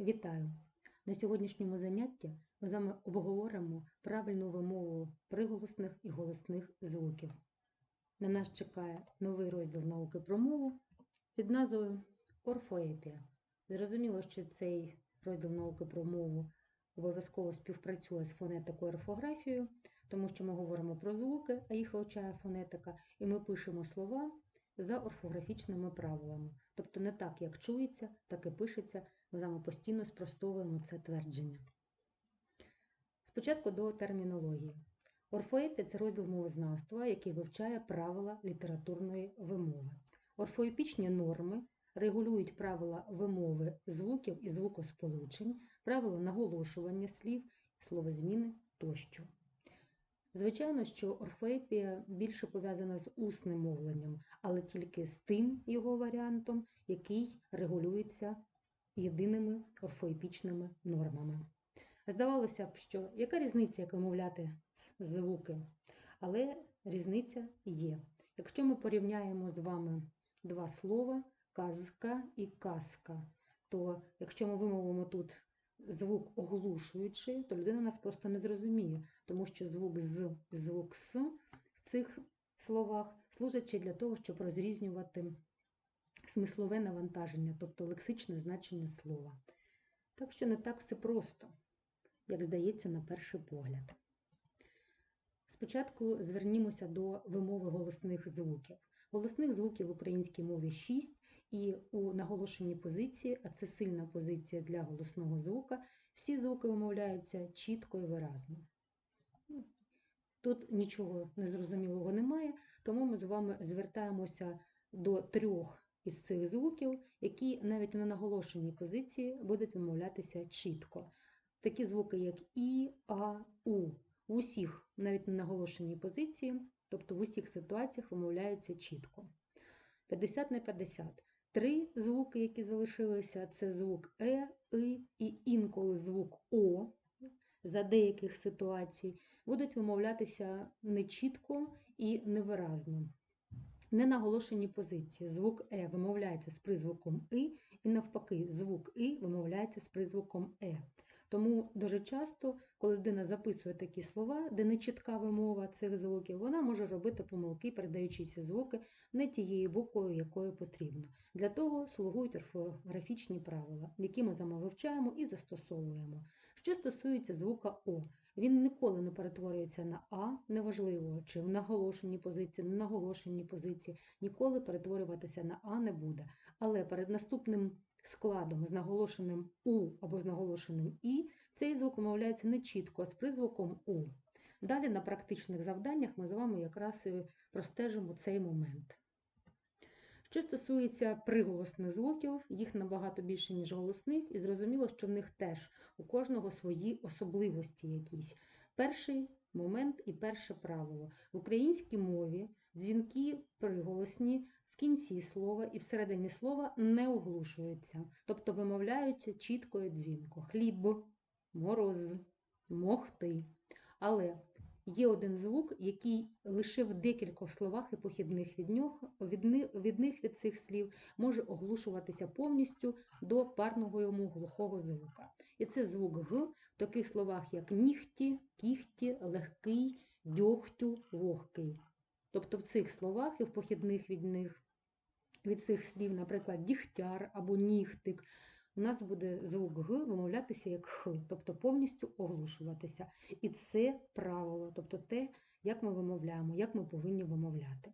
Вітаю! На сьогоднішньому занятті ми з вами обговоримо правильну вимову приголосних і голосних звуків. На нас чекає новий розділ науки про мову під назвою Орфоепія. Зрозуміло, що цей розділ науки про мову обов'язково співпрацює з фонетикою орфографією, тому що ми говоримо про звуки, а їх вивчає фонетика, і ми пишемо слова за орфографічними правилами. Тобто не так, як чується, так і пишеться. Ми з постійно спростовуємо це твердження. Спочатку до термінології. Орфоепія це розділ мовознавства, який вивчає правила літературної вимови. Орфоепічні норми регулюють правила вимови звуків і звукосполучень, правила наголошування слів, словозміни тощо. Звичайно, що орфоепія більше пов'язана з усним мовленням, але тільки з тим його варіантом, який регулюється єдиними орфоепічними нормами. Здавалося б, що яка різниця, як вимовляти звуки, але різниця є. Якщо ми порівняємо з вами два слова казка і казка, то якщо ми вимовимо тут звук оглушуючий, то людина нас просто не зрозуміє, тому що звук з звук с в цих словах служать ще для того, щоб розрізнювати смислове навантаження, тобто лексичне значення слова. Так що не так все просто, як здається, на перший погляд. Спочатку звернімося до вимови голосних звуків. Голосних звуків в українській мові 6, і у наголошеній позиції, а це сильна позиція для голосного звука, всі звуки вимовляються чітко і виразно. Тут нічого незрозумілого немає, тому ми з вами звертаємося до трьох із цих звуків, які навіть на наголошеній позиції будуть вимовлятися чітко. Такі звуки, як І, А, У. В усіх, навіть на наголошеній позиції, тобто в усіх ситуаціях вимовляються чітко. 50 на 50. Три звуки, які залишилися, це звук Е, И і інколи звук О за деяких ситуацій, будуть вимовлятися нечітко і невиразно. Ненаголошені позиції. Звук Е вимовляється з призвуком И, і навпаки, звук И вимовляється з призвуком Е. Тому дуже часто, коли людина записує такі слова, де не чітка вимова цих звуків, вона може робити помилки, передаючи ці звуки не тією буквою, якою потрібно. Для того слугують орфографічні правила, які ми вивчаємо і застосовуємо. Що стосується звука О, він ніколи не перетворюється на А, неважливо, чи в наголошеній позиції, не наголошеній позиції, ніколи перетворюватися на А не буде. Але перед наступним складом з наголошеним У або з наголошеним І, цей звук вимовляється не чітко, а з призвуком У. Далі на практичних завданнях ми з вами якраз і простежимо цей момент. Що стосується приголосних звуків, їх набагато більше, ніж голосних, і зрозуміло, що в них теж у кожного свої особливості якісь. Перший момент і перше правило. В українській мові дзвінки приголосні в кінці слова і всередині слова не оглушуються, тобто вимовляються чітко і дзвінко. Хліб, мороз, могти. Але Є один звук, який лише в декількох словах і похідних від нього, від, від них від цих слів може оглушуватися повністю до парного йому глухого звука. І це звук Г в таких словах, як нігті, кіхті, легкий, дьогтю, вогкий. Тобто в цих словах і в похідних від них від цих слів, наприклад, дігтяр або нігтик, у нас буде звук Г вимовлятися як Х, тобто повністю оглушуватися. І це правило, тобто те, як ми вимовляємо, як ми повинні вимовляти.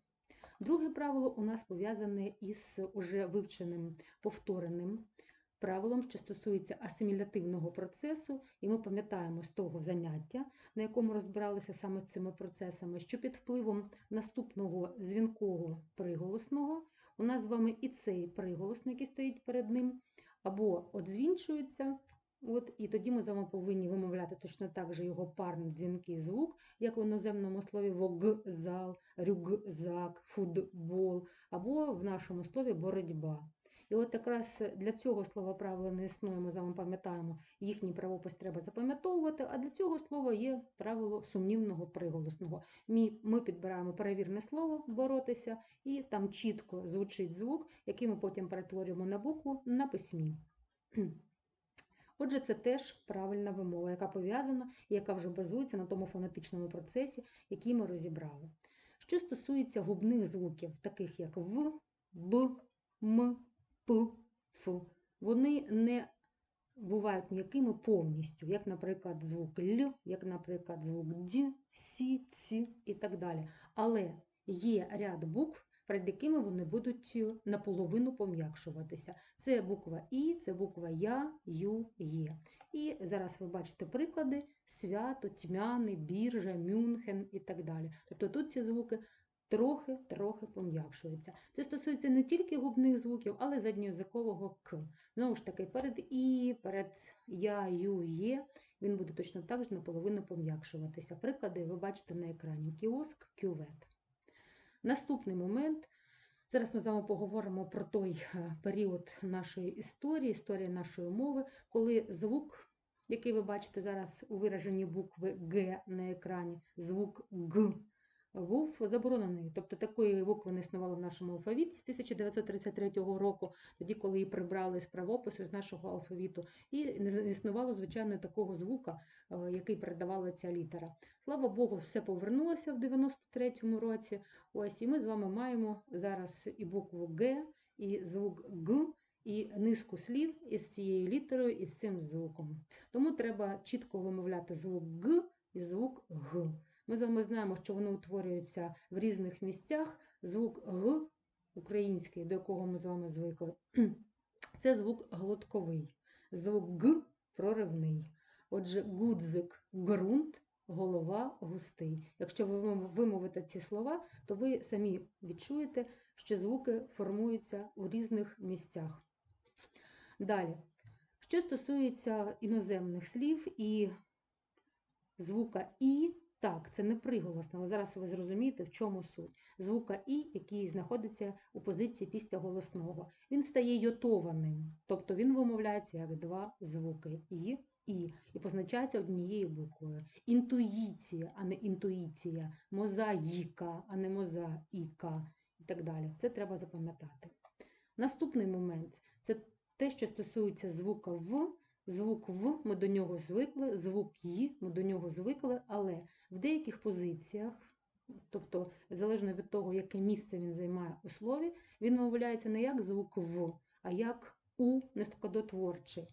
Друге правило у нас пов'язане із уже вивченим повтореним правилом, що стосується асимілятивного процесу, і ми пам'ятаємо з того заняття, на якому розбиралися саме цими процесами, що під впливом наступного дзвінкого приголосного у нас з вами і цей приголосний, який стоїть перед ним, або одзвінчується, от, і тоді ми з вами повинні вимовляти точно так же його парний дзвінкий звук, як в іноземному слові вокзал, рюкзак, футбол, або в нашому слові боротьба. І от якраз для цього слова правила не існує, ми з вами пам'ятаємо, їхній правопис треба запам'ятовувати, а для цього слова є правило сумнівного приголосного. Ми підбираємо перевірне слово боротися, і там чітко звучить звук, який ми потім перетворюємо на букву на письмі. Отже, це теж правильна вимова, яка пов'язана і яка вже базується на тому фонетичному процесі, який ми розібрали. Що стосується губних звуків, таких як В, Б, М, П, Ф, вони не бувають м'якими повністю, як, наприклад, звук Л, як, наприклад, звук Д, Сі, Ці і так далі. Але є ряд букв, перед якими вони будуть е, наполовину пом'якшуватися. Це буква І, це буква Я, Ю, Є. І зараз ви бачите приклади: свято, тьмяний, біржа, Мюнхен і так далі. Тобто тут ці звуки трохи-трохи пом'якшуються. Це стосується не тільки губних звуків, але й задньоязикового К. Знову ж таки, перед І, перед Я, Ю, Є він буде точно так же наполовину пом'якшуватися. Приклади ви бачите на екрані: кіоск, кювет. Наступний момент. Зараз ми з вами поговоримо про той е, період нашої історії, історії нашої мови, коли звук, який ви бачите зараз у вираженні букви Г на екрані, звук Г був заборонений. Тобто такої букви не існувало в нашому алфавіті з 1933 року, тоді, коли її прибрали з правопису з нашого алфавіту, і не існувало, звичайно, такого звука, е, який передавала ця літера. Слава Богу, все повернулося в 93-му році. Ось, і ми з вами маємо зараз і букву Г, і звук Г, і низку слів із цією літерою і з цим звуком. Тому треба чітко вимовляти звук Г і звук Г. Ми з вами знаємо, що вони утворюються в різних місцях. Звук Г український, до якого ми з вами звикли, це звук глотковий, звук Г проривний. Отже, гудзик ґрунт, голова густий. Якщо ви вимовите ці слова, то ви самі відчуєте, що звуки формуються у різних місцях. Далі, що стосується іноземних слів і звука І. Так, це не приголосне, але зараз ви зрозумієте, в чому суть. Звука І, який знаходиться у позиції після голосного, він стає йотованим, тобто він вимовляється як два звуки І, І, і позначається однією буквою. Інтуїція, а не інтуїція, мозаїка, а не мозаїка і так далі. Це треба запам'ятати. Наступний момент це те, що стосується звука В. Звук В, ми до нього звикли, звук Ї, ми до нього звикли, але в деяких позиціях, тобто залежно від того, яке місце він займає у слові, він вимовляється не як звук В, а як У нескладотворчий.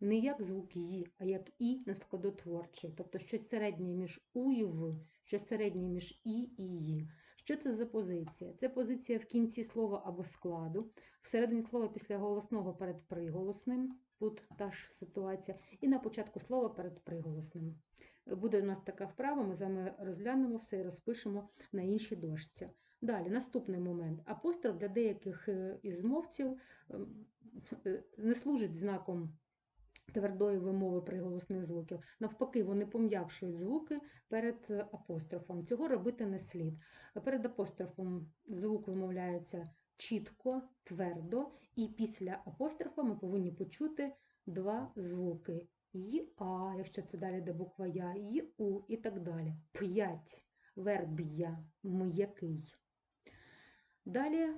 Не як звук Ї, а як І нескладотворчий. Тобто щось середнє між У і В, щось середнє між І і Ї. Що це за позиція? Це позиція в кінці слова або складу, всередині слова після голосного перед приголосним. Тут та ж ситуація, і на початку слова перед приголосним. Буде у нас така вправа, ми з вами розглянемо все і розпишемо на іншій дошці. Далі, наступний момент. Апостроф для деяких е, із мовців ем, е, не служить знаком твердої вимови приголосних звуків. Навпаки, вони пом'якшують звуки перед апострофом. Цього робити не слід. Перед апострофом звук вимовляється чітко, твердо, і після апострофа ми повинні почути два звуки. Й, А, якщо це далі де буква Я, Й, У і так далі. П'ять. Верб я, м'який. Далі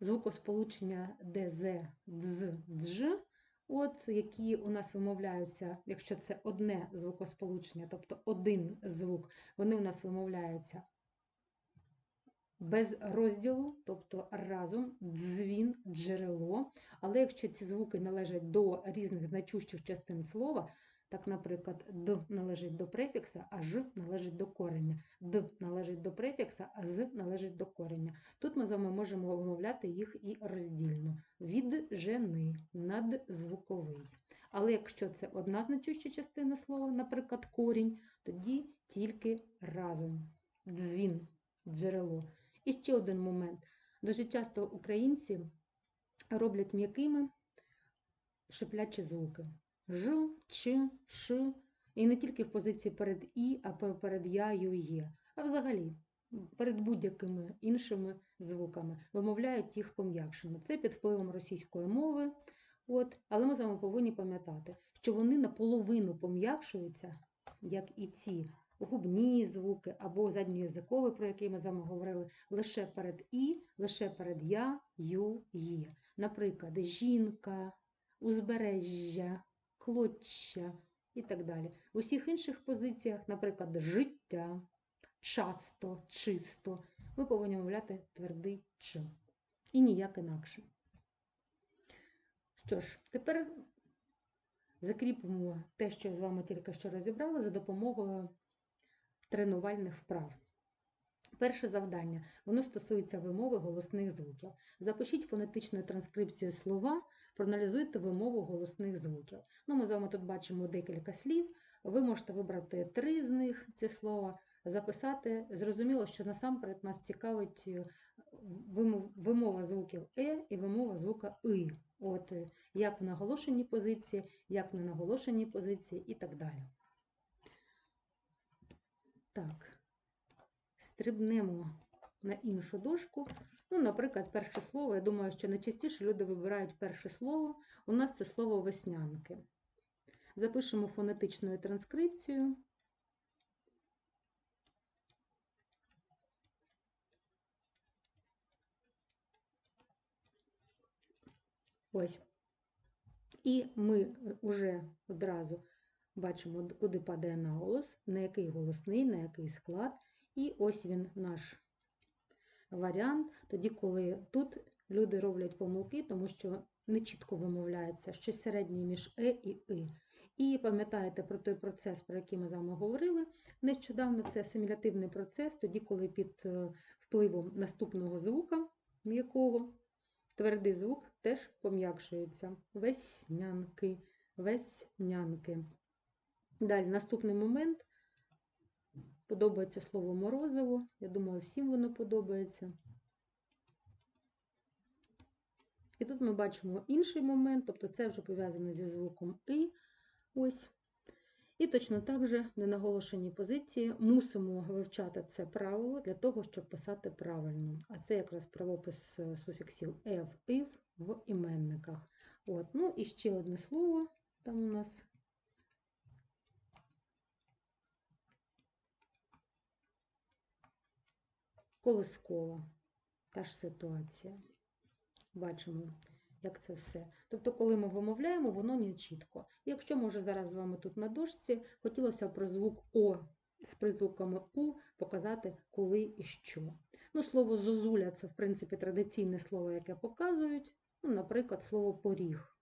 звукосполучення ДЗ, ДЗ, ДЖ, от які у нас вимовляються, якщо це одне звукосполучення, тобто один звук, вони у нас вимовляються без розділу, тобто разом, дзвін, джерело. Але якщо ці звуки належать до різних значущих частин слова, так, наприклад, Д належить до префікса, а Ж належить до корення. Д належить до префікса, а З належить до корення. Тут ми з вами можемо вимовляти їх і роздільно. Від жени, надзвуковий. Але якщо це одна значуща частина слова, наприклад, корінь, тоді тільки разом. Дзвін, джерело. І ще один момент. Дуже часто українці роблять м'якими шиплячі звуки. Ж, Ч, Ш. І не тільки в позиції перед І, а перед Я, Ю, Є. А взагалі перед будь-якими іншими звуками вимовляють їх пом'якшено. Це під впливом російської мови. От. Але ми з вами повинні пам'ятати, що вони наполовину пом'якшуються, як і ці губні звуки або задньоязикові, про які ми з вами говорили, лише перед І, лише перед Я, Ю, Є. Наприклад, жінка, узбережжя, клоччя і так далі. В усіх інших позиціях, наприклад, життя, часто, чисто, ми повинні вимовляти твердий Ч. І ніяк інакше. Що ж, тепер закріпимо те, що я з вами тільки що розібрали, за допомогою тренувальних вправ. Перше завдання воно стосується вимови голосних звуків. Запишіть фонетичну транскрипцію слова, проаналізуйте вимову голосних звуків. Ну, Ми з вами тут бачимо декілька слів. Ви можете вибрати три з них ці слова, записати. Зрозуміло, що насамперед нас цікавить е, вимов- вимова звуків Е і вимова звука И. От е, як в наголошеній позиції, як в ненаголошеній позиції і так далі. Так, стрибнемо на іншу дошку. Ну, наприклад, перше слово. Я думаю, що найчастіше люди вибирають перше слово. У нас це слово веснянки. Запишемо фонетичною транскрипцією. Ось. І ми вже одразу бачимо, куди падає наголос, на який голосний, на який склад. І ось він наш варіант, тоді, коли тут люди роблять помилки, тому що не чітко вимовляється щось середнє між е і и. І пам'ятаєте про той процес, про який ми з вами говорили нещодавно, це асимілятивний процес, тоді, коли під е, впливом наступного звука м'якого твердий звук теж пом'якшується. Веснянки, веснянки. Далі, наступний момент. Подобається слово морозиво. Я думаю, всім воно подобається. І тут ми бачимо інший момент, тобто це вже пов'язано зі звуком І. Ось. І точно так же в ненаголошеній позиції мусимо вивчати це правило для того, щоб писати правильно. А це якраз правопис е, суфіксів «ев», «ив» в іменниках. От. Ну і ще одне слово там у нас. Колискова. Та ж ситуація. Бачимо, як це все. Тобто, коли ми вимовляємо, воно не чітко. Якщо, може, зараз з вами тут на дошці, хотілося про звук О з призвуками У показати коли і що. Ну, слово зозуля це, в принципі, традиційне слово, яке показують. Ну, наприклад, слово поріг.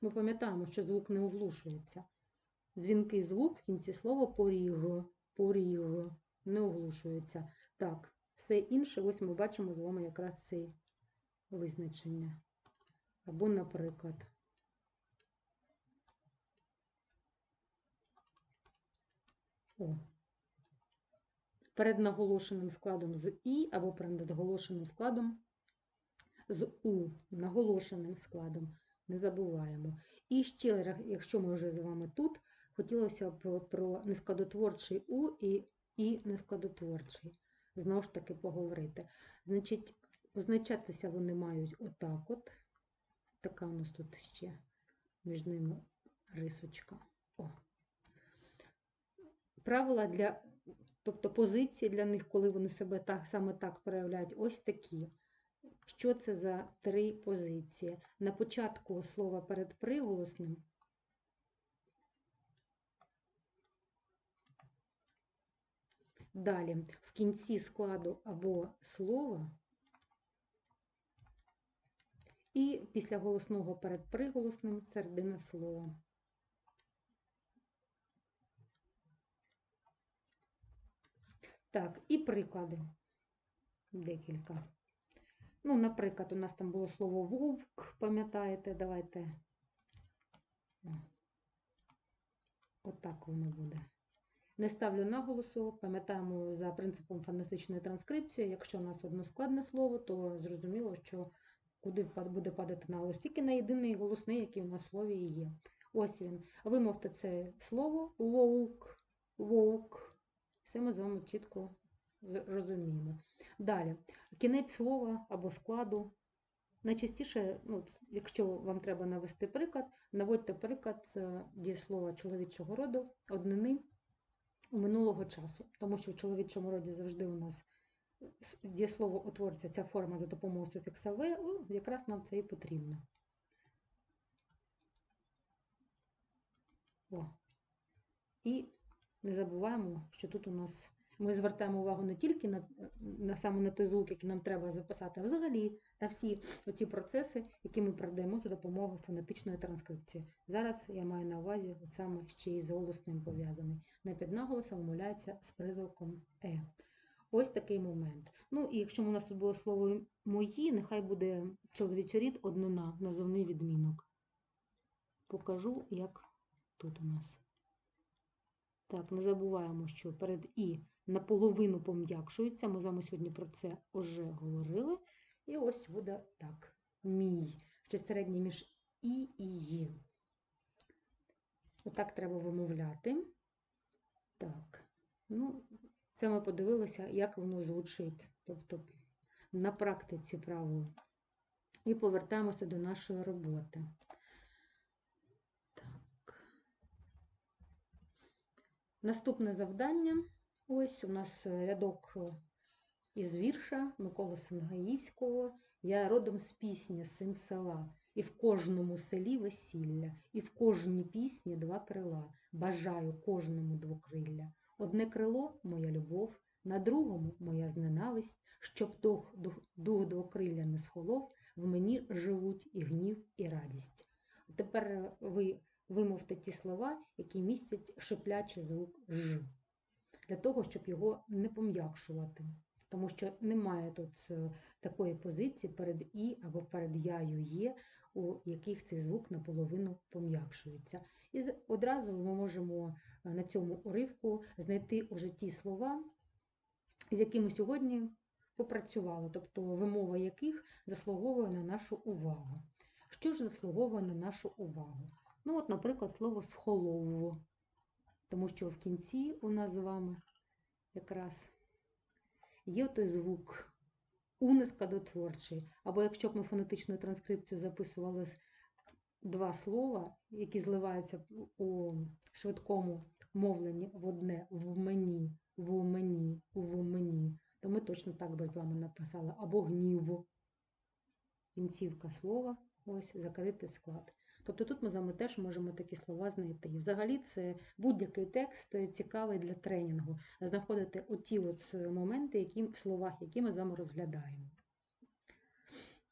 Ми пам'ятаємо, що звук не оглушується. Дзвінкий звук в кінці слова поріг, поріг не оглушується. Так, все інше, ось ми бачимо з вами якраз це визначення. Або, наприклад, О. Перед наголошеним складом з І або перед надголошеним складом з У, наголошеним складом. Не забуваємо. І ще, якщо ми вже з вами тут, хотілося б про нескладотворчий У і, і нескладотворчий. Знову ж таки поговорити. Значить, означатися вони мають отак от. Така у нас тут ще між ними рисочка. О. Правила для, тобто позиції для них, коли вони себе так, саме так проявляють, ось такі. Що це за три позиції? На початку слова перед приголосним Далі, в кінці складу або слова і після голосного перед приголосним середина слова. Так, і приклади. Декілька. Ну, наприклад, у нас там було слово вовк, пам'ятаєте, давайте. Отак воно буде. Не ставлю наголосу, пам'ятаємо за принципом фонетичної транскрипції. Якщо у нас односкладне слово, то зрозуміло, що куди буде падати наголос, тільки на єдиний голосний, який у нас в слові і є. Ось він. Вимовте це слово вовк, вовк. Все ми з вами чітко розуміємо. Далі, кінець слова або складу. Найчастіше, ну, якщо вам треба навести приклад, наводьте приклад е, дієслова чоловічого роду, однини минулого часу, тому що в чоловічому роді завжди у нас дієслово утворюється ця форма за допомогою суфікса «в», о, якраз нам це і потрібно. О. І не забуваємо, що тут у нас ми звертаємо увагу не тільки на, на саме на той звук, який нам треба записати, а взагалі на всі оці процеси, які ми передаємо за допомогою фонетичної транскрипції. Зараз я маю на увазі от саме ще й з голосним пов'язаний. На піднаголосом вимовляється з призвуком Е. Ось такий момент. Ну і якщо у нас тут було слово мої, нехай буде чоловічий рід однина, називний відмінок. Покажу, як тут у нас. Так, не забуваємо, що перед І наполовину пом'якшується. Ми з вами сьогодні про це вже говорили. І ось буде так. Мій. Щось середнє між І і Ї. Отак треба вимовляти. Так. Ну, це ми подивилися, як воно звучить. Тобто на практиці право. І повертаємося до нашої роботи. Так. Наступне завдання. Ось у нас е, рядок е, із вірша Миколи Сингаївського. Я родом з пісні Син села, і в кожному селі весілля, і в кожній пісні два крила. Бажаю кожному двокрилля. Одне крило моя любов, на другому моя зненависть, щоб дух, дух, дух двокрилля не схолов, в мені живуть і гнів, і радість. Тепер ви вимовте ті слова, які містять шиплячий звук Ж, для того, щоб його не пом'якшувати. Тому що немає тут е, такої позиції перед І або перед Яю є, у яких цей звук наполовину пом'якшується. І одразу ми можемо е, на цьому уривку знайти уже ті слова, з якими сьогодні попрацювали, тобто вимова яких заслуговує на нашу увагу. Що ж заслуговує на нашу увагу? Ну, от, наприклад, слово схолову, тому що в кінці у нас з вами якраз є той звук у нескладотворчий. Або якщо б ми фонетичну транскрипцію записували два слова, які зливаються у швидкому мовленні в одне в мені, в мені, в мені, то ми точно так би з вами написали. Або гнів. Кінцівка слова, ось закритий склад. Тобто тут ми з вами теж можемо такі слова знайти. І взагалі це будь-який текст цікавий для тренінгу. Знаходити оті от моменти, які, в словах, які ми з вами розглядаємо.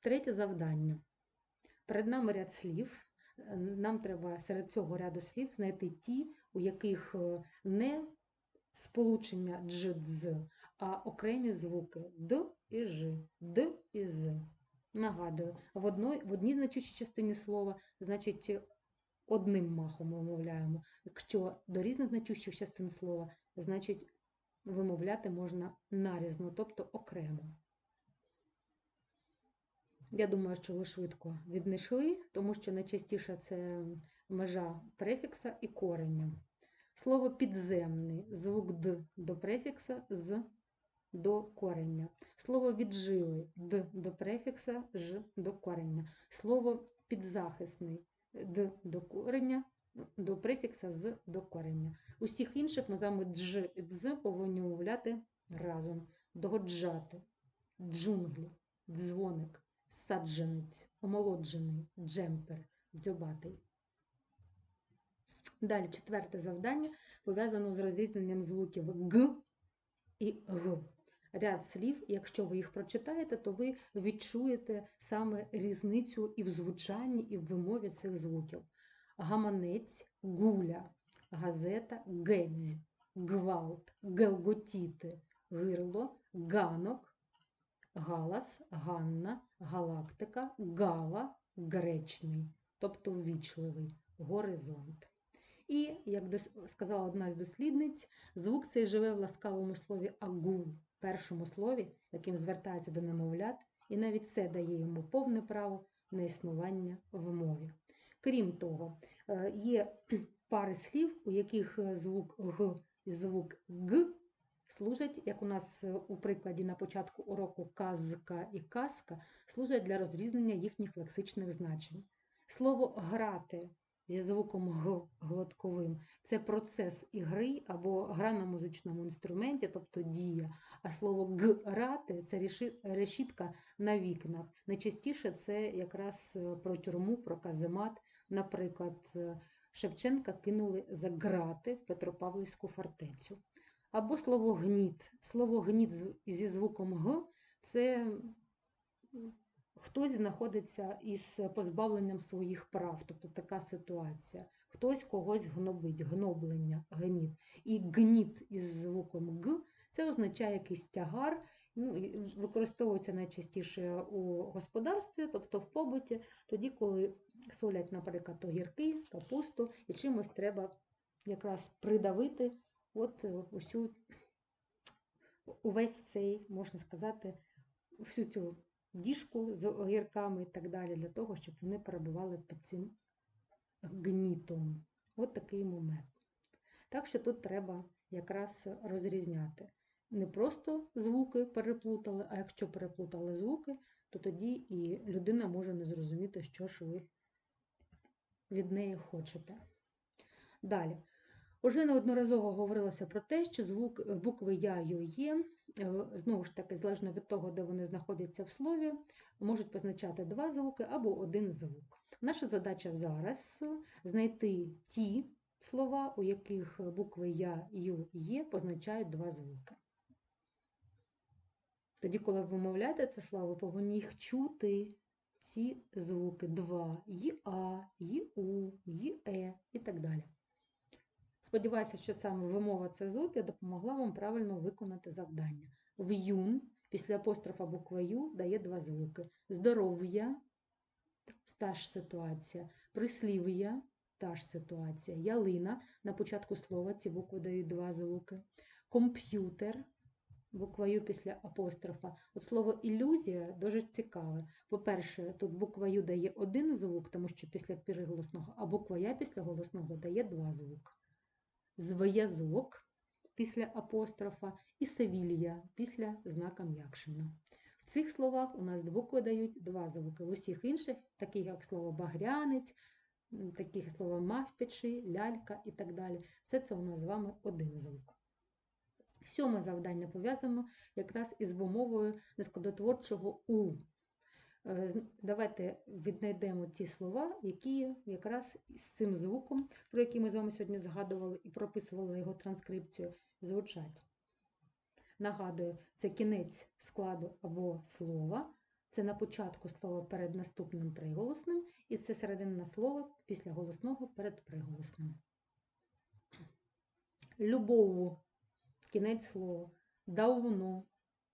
Третє завдання. Перед нами ряд слів. Нам треба серед цього ряду слів знайти ті, у яких е, не сполучення дж, дз, а окремі звуки д і ж, д і з. Нагадую, в, одной, в одній значущій частині слова, значить, е, одним махом вимовляємо. Якщо до різних значущих частин слова, значить, вимовляти можна нарізно, тобто окремо. Я думаю, що ви швидко віднайшли, тому що найчастіше це межа префікса і корення. Слово підземний, звук Д до префікса з до корення. Слово віджили Д до префікса Ж до корення. Слово підзахисний Д до корення, до префікса з до корення. Усіх інших ми з вами дж і дз повинні мовляти разом. Догоджати, джунглі, дзвоник, саджанець, омолоджений, джемпер, дзьобатий. Далі четверте завдання пов'язано з розрізненням звуків Г і Г. Ряд слів, якщо ви їх прочитаєте, то ви відчуєте саме різницю і в звучанні, і в вимові цих звуків. Гаманець, гуля, газета, гедзь, гвалт, гелготіти, гирло, ганок, галас, ганна, галактика, гала, гречний, тобто ввічливий, горизонт. І, як сказала одна з дослідниць, звук цей живе в ласкавому слові агу, першому слові, яким звертаються до немовлят, і навіть це дає йому повне право на існування в мові. Крім того, е, є пари слів, у яких е, звук г і звук г служать, як у нас е, у прикладі на початку уроку казка і казка, служать для розрізнення їхніх лексичних значень. Слово грати зі звуком глотковим це процес ігри або гра на музичному інструменті, тобто дія. А слово грати це решітка на вікнах. Найчастіше це якраз е, про тюрму, про каземат. Наприклад, е, Шевченка кинули за грати в Петропавлівську фортецю. Або слово гніт. Слово гніт зі звуком Г це хтось знаходиться із позбавленням своїх прав, тобто така ситуація. Хтось когось гнобить, гноблення, гніт. І гніт із звуком Г це означає якийсь тягар. Ну, використовується найчастіше у господарстві, тобто в побуті, тоді, коли солять, наприклад, огірки, капусту, і чимось треба якраз придавити от е, усю увесь цей, можна сказати, всю цю діжку з огірками і так далі, для того, щоб вони перебували під цим гнітом. От такий момент. Так що тут треба якраз розрізняти. Не просто звуки переплутали, а якщо переплутали звуки, то тоді і людина може не зрозуміти, що ж ви від неї хочете. Далі. Уже неодноразово говорилося про те, що звук букви Я, Ю, Є, знову ж таки, залежно від того, де вони знаходяться в слові, можуть позначати два звуки або один звук. Наша задача зараз е, знайти ті слова, у яких букви Я, Ю, Є позначають два звуки. Тоді, коли ви вимовляєте це слово, ви повинні їх чути, ці звуки два, ї-а, ї-у, і так далі. Сподіваюся, що саме вимова цих звуків допомогла вам правильно виконати завдання. В'юн після апострофа буква Ю дає два звуки. Здоров'я та ж ситуація. Прислів'я та ж ситуація. Ялина на початку слова ці букви дають два звуки. Комп'ютер буква Ю після апострофа. От слово ілюзія дуже цікаве. По-перше, тут буква Ю дає один звук, тому що після приголосного, а буква Я після голосного дає два звуки. Зв'язок після апострофа і Севілія після знака м'якшина. В цих словах у нас букви дають два звуки. В усіх інших, таких як слово багрянець, м, такі як слово мавпячий, лялька і так далі. Все це у нас з вами один звук. Сьоме завдання пов'язано якраз із вимовою нескладотворчого У. Е, Давайте віднайдемо ті слова, які якраз з цим звуком, про який ми з вами сьогодні згадували і прописували його транскрипцію, звучать. Нагадую, це кінець складу або слова, це на початку слова перед наступним приголосним, і це середина слова після голосного перед приголосним. Любов кінець слова. Давно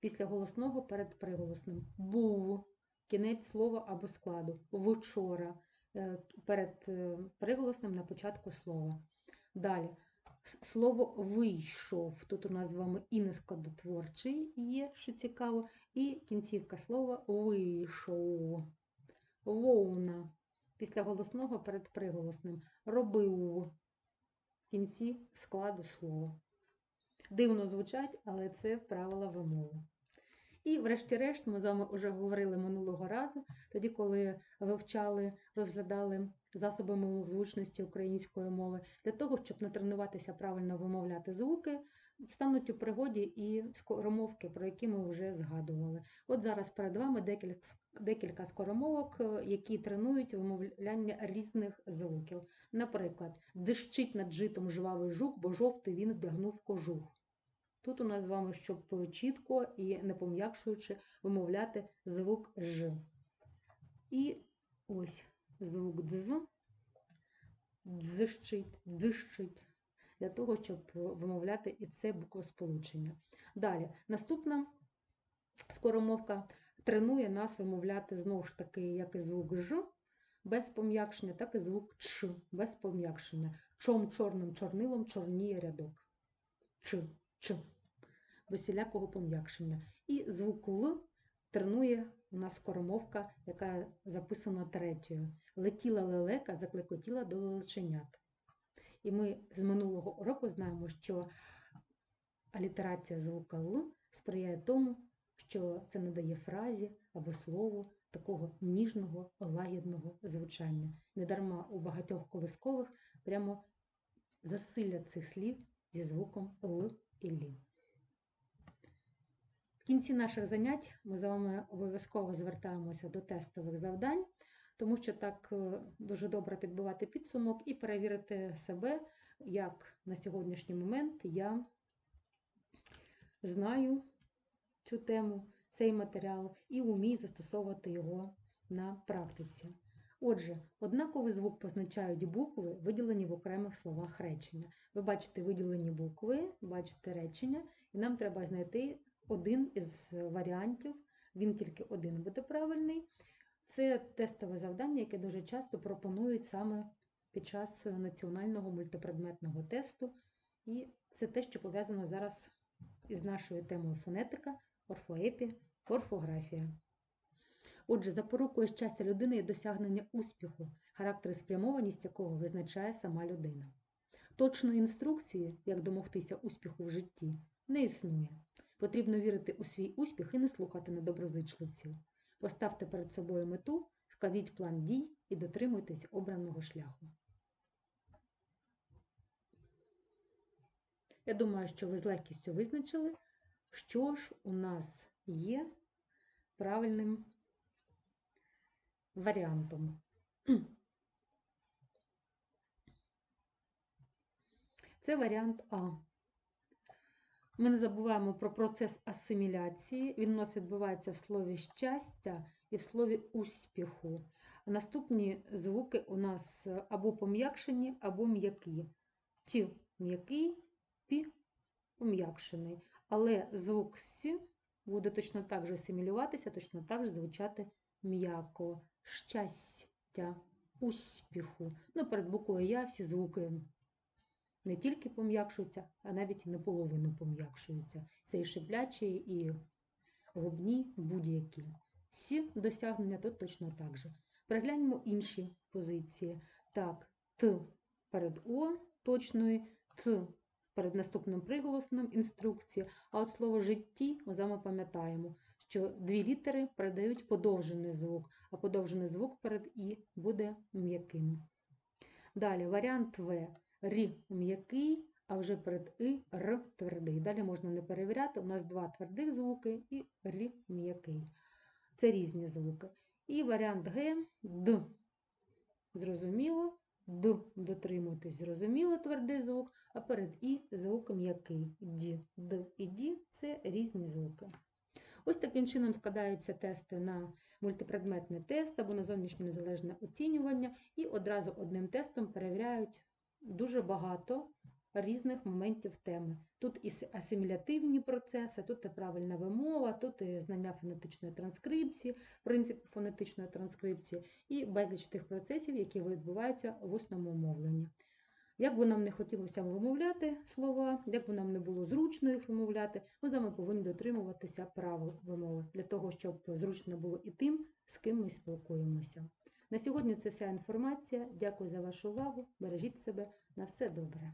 після голосного перед приголосним. Був кінець слова або складу. Вчора е, перед е, приголосним на початку слова. Далі. Слово вийшов. Тут у нас з вами і нескладотворчий є, що цікаво, і кінцівка слова вийшов. Вовна. Після голосного перед приголосним. Робив в кінці складу слова. Дивно звучать, але це правила вимови. І, врешті-решт, ми з вами вже говорили минулого разу, тоді, коли вивчали, розглядали засоби милозвучності української мови, для того, щоб натренуватися правильно вимовляти звуки, стануть у пригоді і скоромовки, про які ми вже згадували. От зараз перед вами декілька, декілька скоромовок, е, які тренують вимовляння різних звуків. Наприклад, дзищить над житом жвавий жук, бо жовтий він вдягнув кожух. Тут у нас з вами, щоб чітко і не пом'якшуючи вимовляти звук Ж. І ось звук дз, дзищить, дзищить, для того, щоб вимовляти і це буквосполучення. Далі, наступна скоромовка тренує нас вимовляти знову ж таки, як і звук Ж без пом'якшення, так і звук Ч без пом'якшення. Чом чорним чорнилом чорніє рядок. Ч, Ч. Без пом'якшення. І звук Л тренує у нас скоромовка, яка записана третьою. Летіла лелека, заклекотіла до лелеченят. І ми з минулого року знаємо, що алітерація звука Л сприяє тому, що це надає фразі або слову такого ніжного, лагідного звучання. Недарма у багатьох колискових прямо засилля цих слів зі звуком Л і Лі. В кінці наших занять ми з вами обов'язково звертаємося до тестових завдань, тому що так е, дуже добре підбивати підсумок і перевірити себе, як на сьогоднішній момент я знаю цю тему, цей матеріал і вмію застосовувати його на практиці. Отже, однаковий звук позначають букви, виділені в окремих словах речення. Ви бачите виділені букви, бачите речення, і нам треба знайти один із варіантів, він тільки один буде правильний. Це тестове завдання, яке дуже часто пропонують саме під час національного мультипредметного тесту. І це те, що пов'язано зараз із нашою темою фонетика, орфоепі, орфографія. Отже, запорукою щастя людини є досягнення успіху, характер і спрямованість якого визначає сама людина. Точної інструкції, як домогтися успіху в житті, не існує. Потрібно вірити у свій успіх і не слухати недоброзичливців. Поставте перед собою мету, складіть план дій і дотримуйтесь обраного шляху. Я думаю, що ви з легкістю визначили, що ж у нас є правильним варіантом. Це варіант А. Ми не забуваємо про процес асиміляції. Він у нас відбувається в слові щастя і в слові успіху. Наступні звуки у нас або пом'якшені, або м'які. Ті м'який, пі пом'якшений. Але звук С буде точно так же асимілюватися, точно так же звучати м'яко, щастя, успіху. Ну, перед буквою Я всі звуки не тільки пом'якшуються, а навіть наполовину пом'якшуються. Це і шиплячі, і губні будь-які. Сі досягнення тут точно так же. Перегляньмо інші позиції. Так, Т перед О точної, Т перед наступним приголосним інструкції. А от слово житті ми пам'ятаємо, що дві літери передають подовжений звук, а подовжений звук перед І буде м'яким. Далі варіант В. Рі м'який, а вже перед І Р твердий. Далі можна не перевіряти. У нас два твердих звуки і Рі м'який. Це різні звуки. І варіант Г Д. Зрозуміло, Д дотримуйтесь, зрозуміло твердий звук, а перед І звук м'який. Ді. Д і Ді це різні звуки. Ось таким чином складаються тести на мультипредметний тест або на зовнішнє незалежне оцінювання, і одразу одним тестом перевіряють дуже багато різних моментів теми. Тут і асимілятивні процеси, тут і правильна вимова, тут і знання фонетичної транскрипції, принципу фонетичної транскрипції і безліч тих процесів, які відбуваються в усному мовленні. Як би нам не хотілося вимовляти слова, як би нам не було зручно їх вимовляти, ми з вами повинні дотримуватися правил вимови для того, щоб зручно було і тим, з ким ми спілкуємося. На сьогодні це вся інформація. Дякую за вашу увагу. Бережіть себе на все добре.